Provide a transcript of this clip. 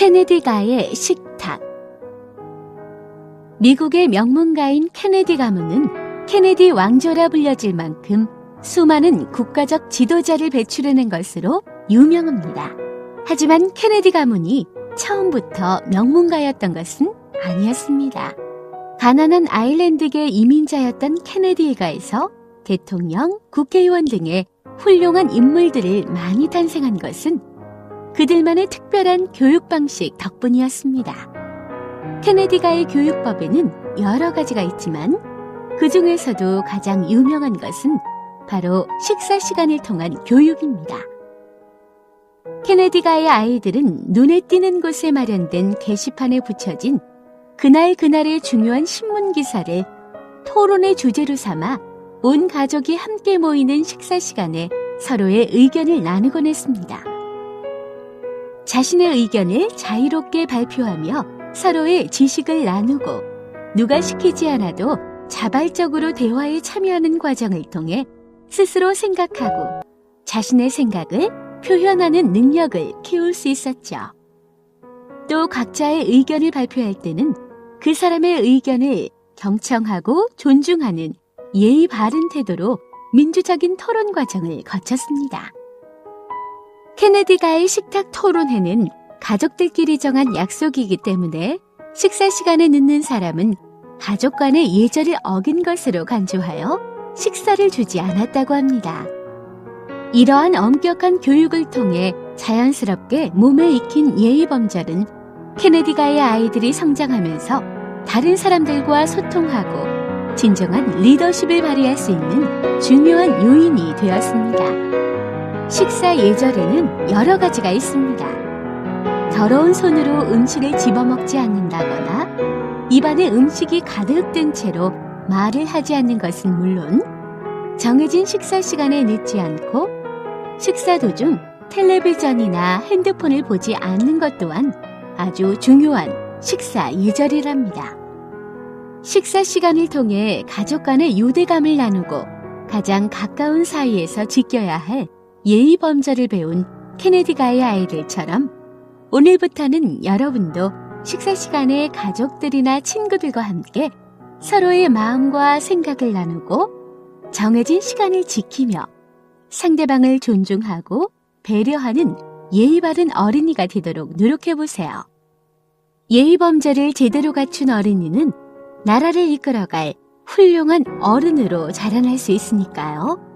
케네디가의 식탁 미국의 명문가인 케네디 가문은 케네디 왕조라 불려질 만큼 수많은 국가적 지도자를 배출해낸 것으로 유명합니다. 하지만 케네디 가문이 처음부터 명문가였던 것은 아니었습니다. 가난한 아일랜드계 이민자였던 케네디 일가에서 대통령, 국회의원 등의 훌륭한 인물들을 많이 탄생한 것은 그들만의 특별한 교육 방식 덕분이었습니다. 케네디가의 교육법에는 여러 가지가 있지만 그 중에서도 가장 유명한 것은 바로 식사 시간을 통한 교육입니다. 케네디가의 아이들은 눈에 띄는 곳에 마련된 게시판에 붙여진 그날 그날의 중요한 신문 기사를 토론의 주제로 삼아 온 가족이 함께 모이는 식사 시간에 서로의 의견을 나누곤 했습니다. 자신의 의견을 자유롭게 발표하며 서로의 지식을 나누고 누가 시키지 않아도 자발적으로 대화에 참여하는 과정을 통해 스스로 생각하고 자신의 생각을 표현하는 능력을 키울 수 있었죠. 또 각자의 의견을 발표할 때는 그 사람의 의견을 경청하고 존중하는 예의 바른 태도로 민주적인 토론 과정을 거쳤습니다. 케네디가의 식탁 토론회는 가족들끼리 정한 약속이기 때문에 식사 시간에 늦는 사람은 가족 간의 예절을 어긴 것으로 간주하여 식사를 주지 않았다고 합니다. 이러한 엄격한 교육을 통해 자연스럽게 몸에 익힌 예의 범절은 케네디가의 아이들이 성장하면서 다른 사람들과 소통하고 진정한 리더십을 발휘할 수 있는 중요한 요인이 되었습니다. 식사 예절에는 여러 가지가 있습니다. 더러운 손으로 음식을 집어먹지 않는다거나 입안에 음식이 가득 든 채로 말을 하지 않는 것은 물론 정해진 식사 시간에 늦지 않고 식사 도중 텔레비전이나 핸드폰을 보지 않는 것 또한 아주 중요한 식사 예절이랍니다. 식사 시간을 통해 가족 간의 유대감을 나누고 가장 가까운 사이에서 지켜야 할 예의 범절을 배운 케네디가의 아이들처럼 오늘부터는 여러분도 식사 시간에 가족들이나 친구들과 함께 서로의 마음과 생각을 나누고 정해진 시간을 지키며 상대방을 존중하고 배려하는 예의 바른 어린이가 되도록 노력해 보세요. 예의 범죄를 제대로 갖춘 어린이는 나라를 이끌어갈 훌륭한 어른으로 자라날 수 있으니까요.